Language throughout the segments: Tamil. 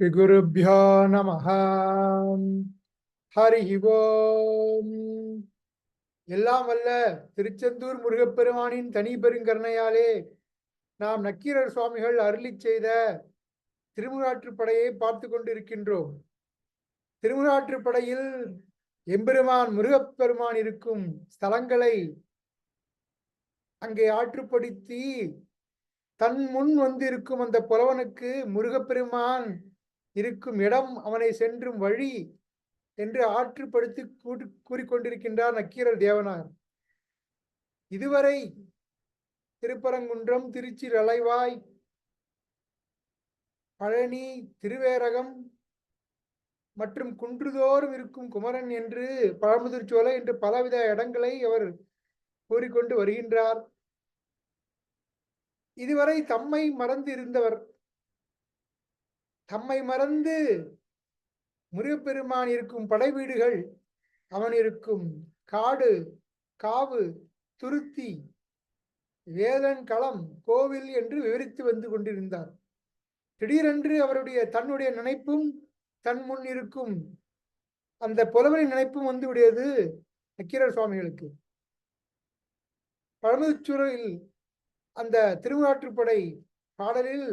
ஸ்ரீகுருப்போ நம ஹரி ஓம் எல்லாம் வல்ல திருச்செந்தூர் முருகப்பெருமானின் தனி பெருங்கருணையாலே நாம் நக்கீரர் சுவாமிகள் அருளிச் செய்த திருமுகாற்றுப்படையை பார்த்து கொண்டிருக்கின்றோம். திருமுகாற்றுப்படையில் எம்பெருமான் முருகப்பெருமான் இருக்கும் ஸ்தலங்களை அங்கே ஆற்றுப்படுத்தி தன் முன் வந்திருக்கும் அந்த புலவனுக்கு முருகப்பெருமான் இருக்கும் இடம் அவனை சென்றும் வழி என்று ஆற்றுப்படுத்தி கூட்டு கூறிக்கொண்டிருக்கின்றார் நக்கீரர் தேவனார். இதுவரை திருப்பரங்குன்றம் திருச்சி ரலைவாய் பழனி திருவேரகம் மற்றும் குன்றுதோறும் இருக்கும் குமரன் என்று பழமுதிர்ச்சோலை என்று பலவித இடங்களை அவர் கூறிக்கொண்டு வருகின்றார். இதுவரை தம்மை மறந்து இருந்தவர் தம்மை மறந்து முருகப்பெருமான் இருக்கும் படை வீடுகள் அவன் இருக்கும் காடு காவு துருத்தி வேதன் களம் கோவில் என்று விவரித்து வந்து கொண்டிருந்தார். திடீரென்று அவருடைய தன்னுடைய நினைப்பும் தன் முன் இருக்கும் அந்த புலவரின் நினைப்பும் வந்து விடியது நக்கீரர் சுவாமிகளுக்கு. பழமுச்சூரில் அந்த திருவாற்றுப்படை பாடலில்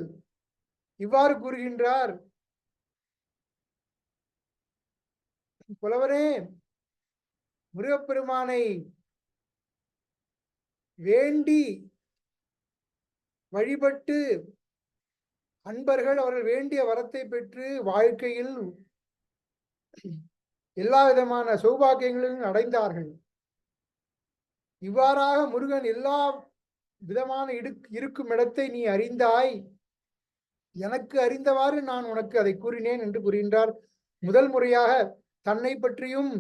இவ்வாறு கூறுகின்றார். புலவரே முருகப்பெருமானை வேண்டி வழிபட்டு அன்பர்கள் அவர்கள் வேண்டிய வரத்தை பெற்று வாழ்க்கையில் எல்லா விதமான சௌபாகியங்களையும் அடைந்தார்கள். இவ்வாறாக முருகன் எல்லா விதமான இடு இருக்கும் இடத்தை நீ அறிந்தாய். எனக்கு அறிந்தவாறு நான் உனக்கு அதை கூறினேன் என்று கூறுகின்றார். முதல் முறையாக தன்னை பற்றியும்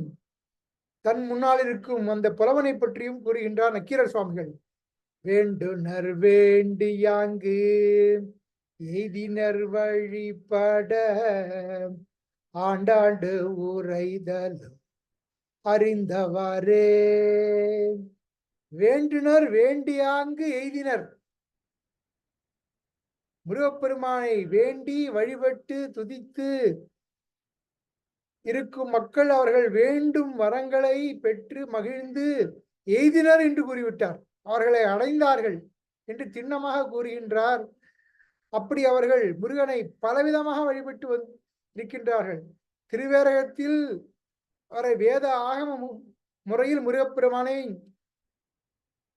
தன் முன்னால் இருக்கும் அந்த புலவனை பற்றியும் கூறுகின்றார் நக்கீரர் சுவாமிகள். வேண்டுனர் வேண்டியாங்கு எய்தினர் வழிபட ஆண்டாண்டு உரைதலும் அறிந்தவாறே வேண்டுனர் வேண்டியாங்கு எய்தினர் முருகப்பெருமானை வேண்டி வழிபட்டு துதித்து இருக்கும் மக்கள் அவர்கள் வேண்டும் வரங்களை பெற்று மகிழ்ந்து எய்தினர் என்று கூறிவிட்டார். அவர்களை அடைந்தார்கள் என்று திண்ணமாக கூறுகின்றார். அப்படி அவர்கள் முருகனை பலவிதமாக வழிபட்டு வந் இருக்கின்றார்கள். திருவேரகத்தில் அவரை வேத ஆகம முறையில் முருகப்பெருமானை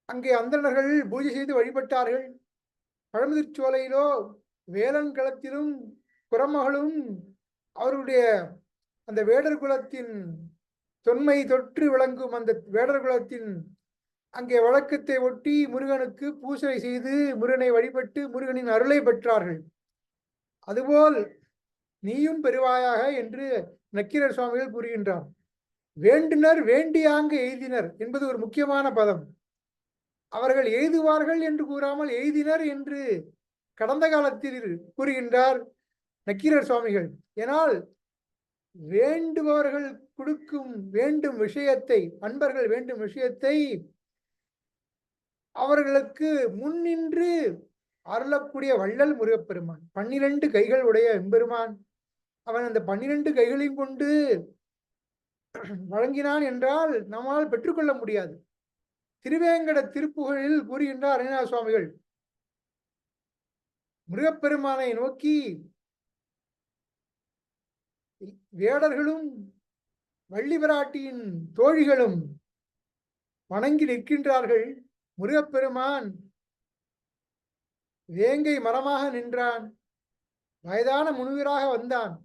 அங்கே அந்தணர்கள் பூஜை செய்து வழிபட்டார்கள். பழமுதிர்ச்சோலையிலோ வேலன்களத்திலும் குரமகளும் அவருடைய அந்த வேடர் குலத்தின் தொன்மை தொற்று விளங்கும் அந்த வேடர் குலத்தின் அங்கே வழக்கத்தை ஒட்டி முருகனுக்கு பூசை செய்து முருகனை வழிபட்டு முருகனின் அருளை பெற்றார்கள். அதுபோல் நீயும் பெறுவாயாக என்று நக்கீரர் சுவாமிகள் கூறுகின்றார். வேண்டுனர் வேண்டியாங்க எய்தினர் என்பது ஒரு முக்கியமான பதம். அவர்கள் எழுதுவார்கள் என்று கூறாமல் எய்தினர் என்று கடந்த காலத்தில் கூறுகின்றார் நக்கீரர் சுவாமிகள். ஏனால் வேண்டுபவர்கள் கொடுக்கும் வேண்டும் விஷயத்தை அன்பர்கள் வேண்டும் விஷயத்தை அவர்களுக்கு முன்னின்று அருளக்கூடிய வள்ளல் முருகப்பெருமான். பன்னிரண்டு கைகள் உடைய எம்பெருமான். அவன் அந்த பன்னிரண்டு கைகளையும் கொண்டு வழங்கினான் என்றால் நம்மால் பெற்றுக்கொள்ள முடியாது. திருவேங்கட திருப்புகழில் கூறுகின்றார் அரணா சுவாமிகள். முருகப்பெருமானை நோக்கி வேடர்களும் வள்ளி பிராட்டியின் தோழிகளும் வணங்கி நிற்கின்றார்கள். முருகப்பெருமான் வேங்கை மரமாக நின்றான். வயதான முனிவராக வந்தான்.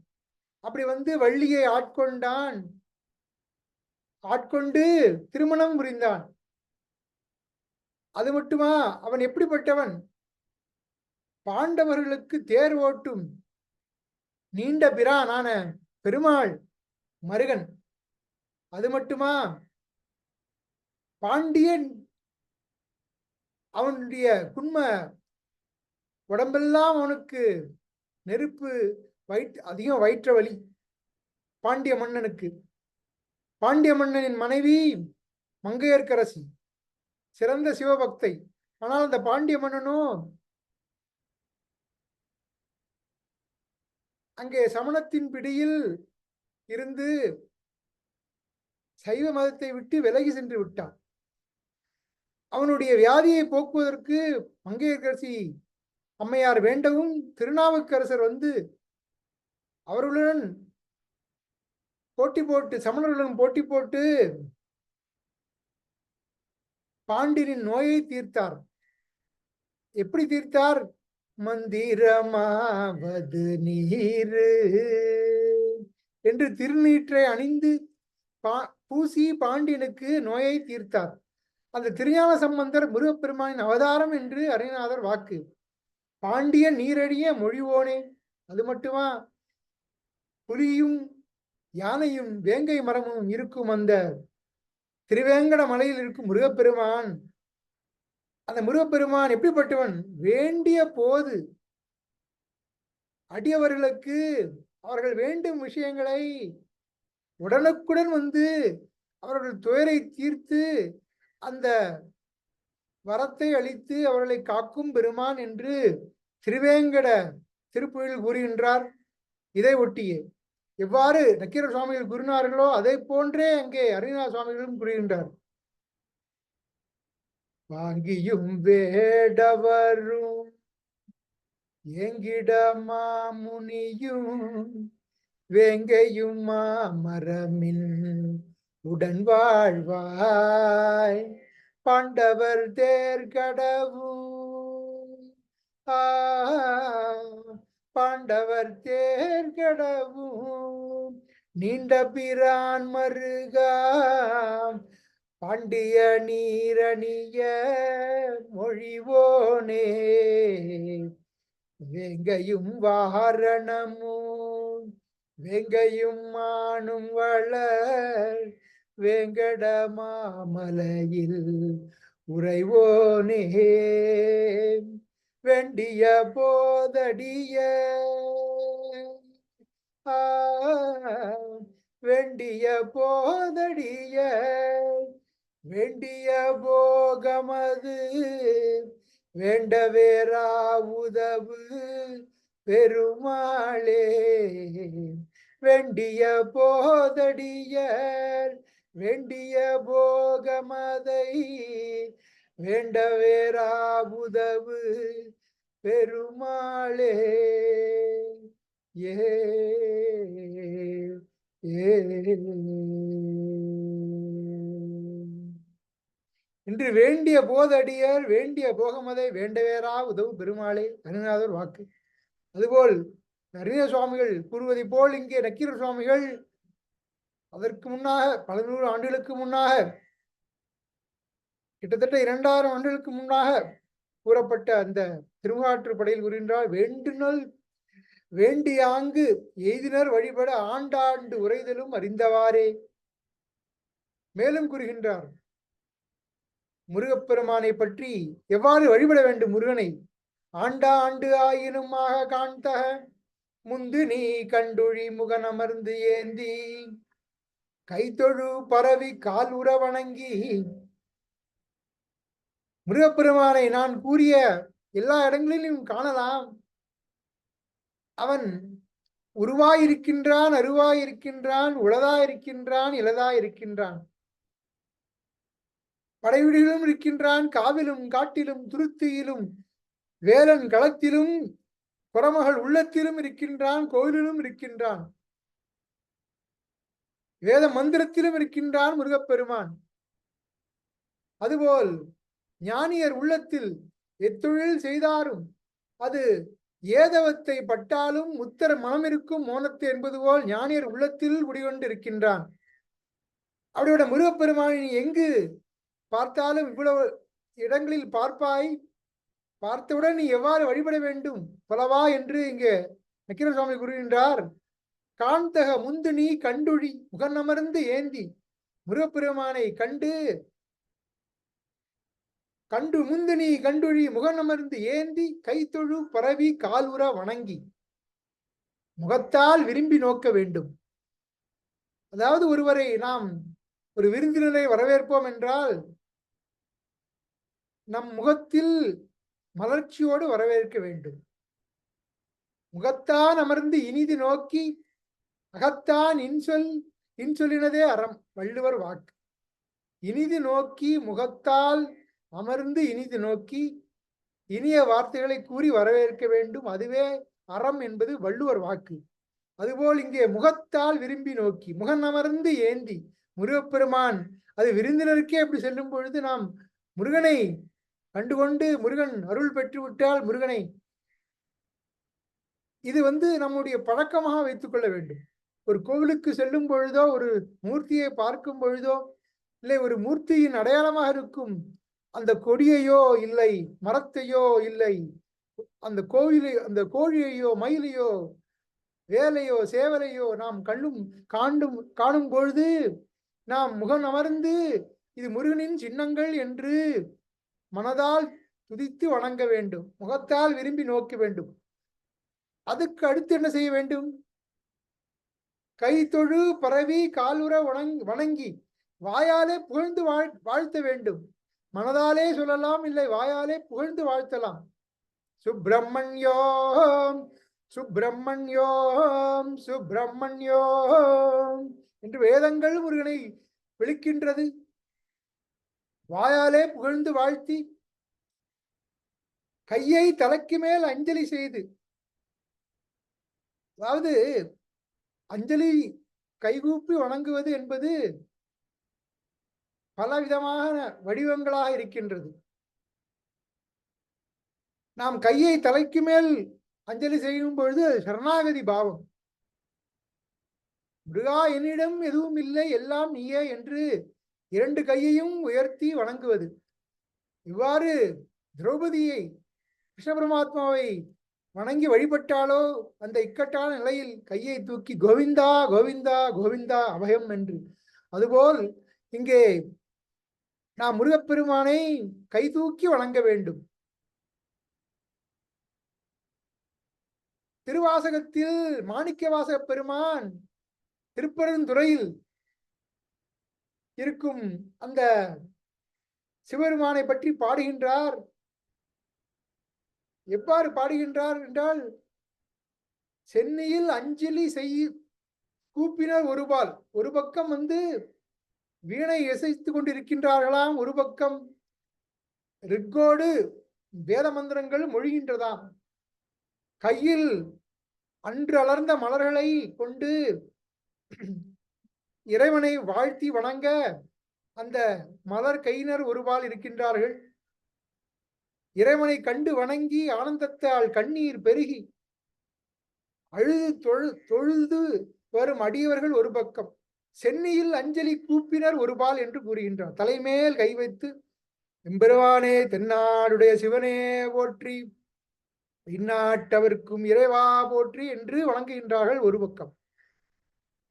அப்படி வந்து வள்ளியை ஆட்கொண்டான். ஆட்கொண்டு திருமணம் புரிந்தான். அது மட்டுமா? அவன் எப்படிப்பட்டவன்? பாண்டவர்களுக்கு தேர் ஓட்டும் நீண்ட பிரானான பெருமாள் மருகன். அது மட்டுமா? பாண்டியன் அவனுடைய குண்ம உடம்பெல்லாம் அவனுக்கு நெருப்பு வயிற்று அதிகம் வயிற்ற வலி. பாண்டிய மன்னனுக்கு. பாண்டிய மன்னனின் மனைவி மங்கையர்க்கரசி. சிறந்த சிவபக்தை. ஆனால் அந்த பாண்டிய மன்னனோ அங்கே சமணத்தின் பிடியில் இருந்து சைவ மதத்தை விட்டு விலகி சென்று விட்டான். அவனுடைய வியாதியை போக்குவதற்கு மங்கையரசி அம்மையார் வேண்டவும் திருநாவுக்கரசர் வந்து அவர்களுடன் போட்டி போட்டு சமணர்களுடன் போட்டி போட்டு பாண்டியனின் நோயை தீர்த்தார். எப்படி தீர்த்தார்? மந்திரமாவது நீர் என்று திருநீற்றை அணிந்து பா பூசி பாண்டியனுக்கு நோயை தீர்த்தார். அந்த திருஞான சம்பந்தர் முருகப்பெருமானின் அவதாரம் என்று அருணாதர் வாக்கு. பாண்டியன் நீரடிய மொழிவோனே அது மட்டுமா? புலியும் யானையும் வேங்கை மரமும் இருக்கும் அந்த திருவேங்கட மலையில் இருக்கும் முருகப்பெருமான். அந்த முருகப்பெருமான் எப்படிப்பட்டவன்? வேண்டிய போது அடியவர்களுக்கு அவர்கள் வேண்டும் விஷயங்களை உடனுக்குடன் வந்து அவர்கள் துயரை தீர்த்து அந்த வரத்தை அளித்து அவர்களை காக்கும் பெருமான் என்று திருவேங்கட திருப்புகளில் கூறுகின்றார். இதை ஒட்டியே எவ்வாறு நக்கீர சுவாமிகள் கூறினார்களோ அதை போன்றே அங்கே அருணா சுவாமிகளும் கூறுகின்றார். வாங்கியும் வேடவரும் எங்கிடமா முனியும் வேங்கையும் மரமின் உடன் வாழ்வாய். பாண்டவர் தேர்கடவும் ஆ பாண்டவர் தேர்கடவும் நீண்ட பிரான் மருகாம். பாண்டிய நீரணிய மொழிவோனே வேங்கையும் வாரணமும் வேங்கையும் மானும் வளர். வேங்கட மாமலையில் உறைவோனே. வேண்டிய போதடிய. ஆ, வேண்டிய போதடிய. வேண்டிய போகமது. வேண்டவேரா உதவு பெருமாளே. வேண்டிய போதடியர் வேண்டிய போகமதை. வேண்டவேரா உதவு பெருமாளே. ஏ இன்று வேண்டிய போதடியர் வேண்டிய போகமதை வேண்டவேரா உதவு பெருமாளே அருணாதர் வாக்கு. அதுபோல் நரீன சுவாமிகள் கூறுவதை போல் இங்கே நக்கீர சுவாமிகள் அதற்கு முன்னாக பல நூறு ஆண்டுகளுக்கு முன்னாக கிட்டத்தட்ட இரண்டாயிரம் ஆண்டுகளுக்கு முன்னாக கூறப்பட்ட அந்த திருமுகாற்று படையில் கூறுகின்றார் வேண்டுநல் வேண்டியாங்கு எய்தினர் வழிபட ஆண்டாண்டு உரைதலும் அறிந்தவாறே. மேலும் கூறுகின்றார் முருகப்பெருமானை பற்றி எவ்வாறு வழிபட வேண்டும் முருகனை? ஆண்டா ஆண்டு ஆயினுமாக காண்தக முந்து நீ கண்டுழி முகனமர்ந்து ஏந்தி கைத்தொழு பரவி கால் உற வணங்கி முருகப்பெருமானை நான் கூறிய எல்லா இடங்களிலும் காணலாம். அவன் உருவாயிருக்கின்றான் அருவாயிருக்கின்றான் உளதாயிருக்கின்றான் இளதாயிருக்கின்றான். படைவீடுகளிலும் இருக்கின்றான் காவிலும் காட்டிலும் துருத்தியிலும் வேலன் களத்திலும் புறமகள் உள்ளத்திலும் இருக்கின்றான் கோயிலிலும் இருக்கின்றான். வேத மந்திரத்திலும் இருக்கின்றான் முருகப்பெருமான். அதுபோல் ஞானியர் உள்ளத்தில் எத்தொழில் செய்தாரும்? அது ஏதவத்தை பட்டாலும் முத்தர மனமிருக்கும் மோனத்தை மோனத்து என்பது போல் ஞானியர் உள்ளத்தில் குடிகொண்டு இருக்கின்றான் அவருடைய முருகப்பெருமானை நீ எங்கு பார்த்தாலும் இவ்வளவு இடங்களில் பார்ப்பாய்? பார்த்தவுடன் நீ எவ்வாறு வழிபட வேண்டும்? பலவா என்று இங்கே நக்கீர சுவாமி கூறுகின்றார். காந்தக முந்துணி கண்டுழி முகநமர்ந்து ஏந்தி முருகப்பெருமானை கண்டு கண்டு முந்தினி கண்டுழி முகநமர்ந்து ஏந்தி கைத்தொழு பரவி காலுற வணங்கி. முகத்தால் விரும்பி நோக்க வேண்டும். அதாவது ஒருவரை நாம் ஒரு விருந்தினரை வரவேற்போம் என்றால் நம் முகத்தில் மலர்ச்சியோடு வரவேற்க வேண்டும். முகத்தான் அமர்ந்து இனிது நோக்கி அகத்தான் இன்சொல் இன்சொல்லினதே அறம் வள்ளுவர் வாக்கு. இனிது நோக்கி முகத்தால் அமர்ந்து இனிது நோக்கி இனிய வார்த்தைகளை கூறி வரவேற்க வேண்டும். அதுவே அறம் என்பது வள்ளுவர் வாக்கு. அதுபோல் இங்கே முகத்தால் விரும்பி நோக்கி முகநமர்ந்து அமர்ந்து ஏந்தி முருகப்பெருமான் அது விருந்தினருக்கே அப்படி செல்லும் பொழுது நாம் முருகனை கண்டுகொண்டு முருகன் அருள் பெற்றுவிட்டால் முருகனை இது வந்து நம்முடைய பழக்கமாக வைத்துக் கொள்ள வேண்டும். ஒரு கோவிலுக்கு செல்லும் பொழுதோ ஒரு மூர்த்தியை பார்க்கும் பொழுதோ இல்லை ஒரு மூர்த்தியின் அடையாளமாக இருக்கும் அந்த கொடியையோ இல்லை மரத்தையோ இல்லை அந்த கோயிலை அந்த கோழியையோ மயிலையோ வேலையோ சேவலையோ நாம் கண்ணும் காண்டும் காணும் பொழுது நாம் முகம் அமர்ந்து இது முருகனின் சின்னங்கள் என்று மனதால் துதித்து வணங்க வேண்டும் முகத்தால் விரும்பி நோக்க வேண்டும். அதுக்கு அடுத்து என்ன செய்ய வேண்டும்? கை தொழு பரவி காலுற வணங் வணங்கி வாயாலே புகழ்ந்து வாழ் வாழ்த்த வேண்டும். மனதாலே சொல்லலாம் இல்லை வாயாலே புகழ்ந்து வாழ்த்தலாம். சுப்பிரமணியோம் சுப்பிரமணியோம் சுப்பிரமணியோம் என்று வேதங்கள் முருகனை விழிக்கின்றது. வாயாலே புகழ்ந்து வாழ்த்தி கையை தலைக்கு மேல் அஞ்சலி செய்து அதாவது அஞ்சலி கைகூப்பி வணங்குவது என்பது பலவிதமான வடிவங்களாக இருக்கின்றது. நாம் கையை தலைக்கு மேல் அஞ்சலி செய்யும் பொழுது அது சரணாகதி பாவம். முருகா என்னிடம் எதுவும் இல்லை எல்லாம் நீயே என்று இரண்டு கையையும் உயர்த்தி வணங்குவது. இவ்வாறு திரௌபதியை கிருஷ்ண பரமாத்மாவை வணங்கி வழிபட்டாலோ அந்த இக்கட்டான நிலையில் கையை தூக்கி கோவிந்தா கோவிந்தா கோவிந்தா அபயம் என்று. அதுபோல் இங்கே நாம் முருகப்பெருமானை கை தூக்கி வணங்க வேண்டும். திருவாசகத்தில் மாணிக்கவாசக பெருமான் திருப்பெருந்துறையில் இருக்கும் அந்த சிவபெருமானை பற்றி பாடுகின்றார். எவ்வாறு பாடுகின்றார் என்றால் சென்னையில் அஞ்சலி செய் கூப்பினர் ஒருபால் ஒரு பக்கம் வந்து வீணை இசைத்து கொண்டிருக்கின்றார்களாம். ஒரு பக்கம் ரிக்கோடு வேத மந்திரங்கள் மொழிகின்றதாம். கையில் அன்று அலர்ந்த மலர்களை கொண்டு இறைவனை வாழ்த்தி வணங்க அந்த மலர் கையினர் ஒருபால் இருக்கின்றார்கள். இறைவனை கண்டு வணங்கி ஆனந்தத்தால் கண்ணீர் பெருகி அழுது தொழு தொழுது வரும் அடியவர்கள் ஒரு பக்கம். சென்னையில் அஞ்சலி கூப்பினர் ஒரு பால் என்று கூறுகின்றார். தலைமேல் கை வைத்து எம்பெருவானே தென்னாடுடைய சிவனே போற்றி. இந்நாட்டவர்க்கும் இறைவா போற்றி என்று வணங்குகின்றார்கள் ஒரு பக்கம்.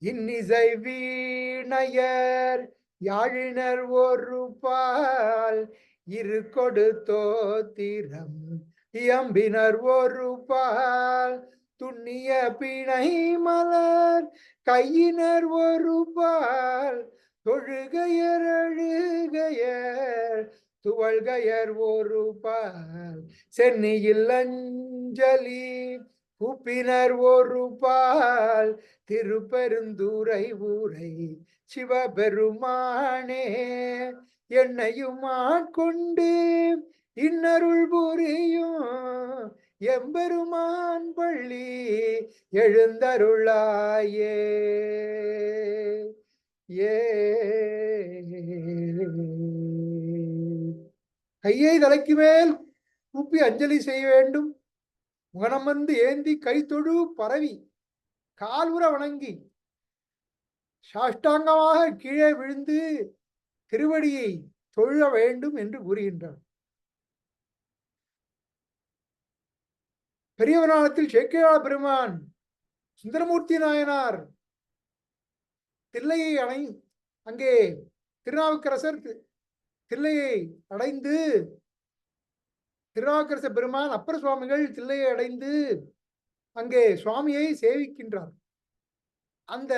இன்னிசை வீணையர் யாழினர் ஒரு பால். இரு கொடுத்தோத்திரம் இயம்பினர் ஒரு பால். துண்ணிய பிணை மலர் கையினர் ஒருபால் தொழுகையர் அழுகையர் துவள்கையர் ஒரு பால் சென்னையில் அஞ்சலி உப்பினர் ஒரு பால் திருப்பெருந்துரை ஊரை சிவபெருமானே என்னையும் ஆட்கொண்டு இன்னருள் புரியும் எம்பெருமான் பள்ளி எழுந்தருளாயே. ஏ. கையை தலைக்கு மேல் கூப்பி அஞ்சலி செய்ய வேண்டும். முகனம் வந்து ஏந்தி கைத்தொழு பரவி கால்வுற வணங்கி. சாஷ்டாங்கமாக கீழே விழுந்து திருவடியை தொழ வேண்டும் என்று கூறுகின்றார் பெரியவனாலத்தில் சேக்கையா பெருமான் சுந்தரமூர்த்தி நாயனார் தில்லையை அணை அங்கே திருநாவுக்கரசர் தில்லையை அடைந்து திருநாவுக்கரச பெருமான் அப்பர சுவாமிகள் தில்லையை அடைந்து அங்கே சுவாமியை சேவிக்கின்றார். அந்த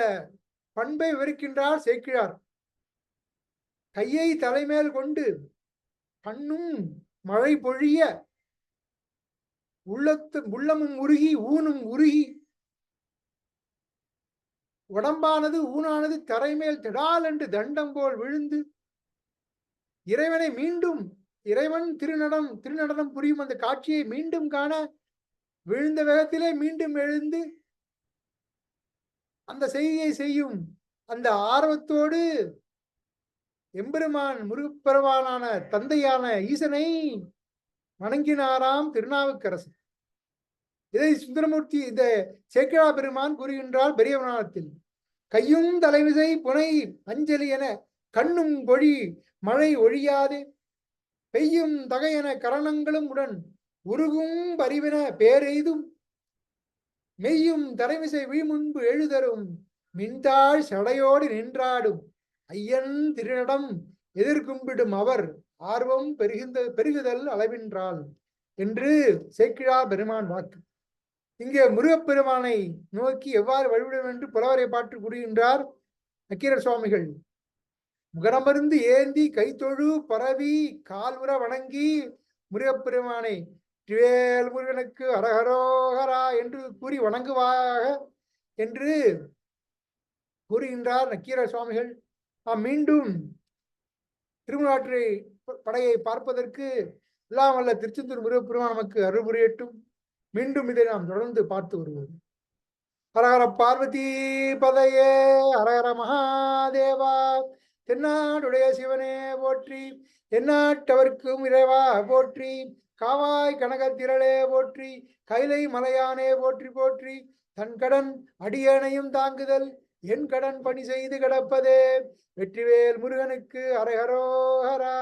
பண்பை விவரிக்கின்றார் சேக்கிழார். கையை தலைமேல் கொண்டு கண்ணும் மழை பொழிய உள்ளத்து உள்ளமும் உருகி ஊனும் உருகி. உடம்பானது ஊனானது தரைமேல் திடால் என்று தண்டம் போல் விழுந்து. இறைவனை மீண்டும் இறைவன் திருநடம் திருநடனம் புரியும் அந்த காட்சியை மீண்டும் காண விழுந்த வேகத்திலே மீண்டும் எழுந்து அந்த செய்தியை செய்யும் அந்த ஆர்வத்தோடு எம்பெருமான் முருகப்பெருவானான தந்தையான ஈசனை வணங்கினாராம் திருநாவுக்கரசு. இதை சுந்தரமூர்த்தி இந்த சேக்கிழா பெருமான் கூறுகின்றார் பெரிய புராணத்தில் கையும் தலைவிசை புனை அஞ்சலி என கண்ணும் பொழி மழை ஒழியாது. பெய்யும் தகையென கரணங்களும் உடன் உருகும் பரிவின பேரெய்தும். மெய்யும் தலைமிசை விழிமுன்பு எழுதரும். மின்தாள் சடையோடு நின்றாடும். ஐயன் திருநடம் எதிர்கும்பிடும் அவர். ஆர்வம் பெருகிந்த பெருகுதல் அளவின்றால் என்று சேக்கிழா பெருமான் வாக்கு. இங்கே முருகப்பெருமானை நோக்கி எவ்வாறு வழிவிடும் என்று புலவரை பாட்டு கூறுகின்றார் நக்கீரர் சுவாமிகள். முகரமருந்து ஏந்தி கைத்தொழு பரவி கால்வுற வணங்கி முருகப்பெருமானை திவேல் முருகனுக்கு அரகரோகரா என்று கூறி வணங்குவாக என்று கூறுகின்றார் நக்கீர சுவாமிகள். நாம் மீண்டும் திருமணாற்றை படையை பார்ப்பதற்கு எல்லாம் வல்ல திருச்செந்தூர் முருகப்பெருமான் நமக்கு அருள்புரியட்டும். மீண்டும் இதை நாம் தொடர்ந்து பார்த்து வருவோம். ஹரஹர பார்வதி பதையே ஹரஹர மகாதேவா தென்னாடுடைய சிவனே போற்றி தென்னாட்டவர்க்கும் இறைவா போற்றி காவாய் கனகத்திரளே போற்றி கைலை மலையானே போற்றி போற்றி தன் கடன் அடியணையும் தாங்குதல் என் கடன் பணி செய்து கிடப்பதே. வெற்றிவேல் முருகனுக்கு அரஹரோஹரா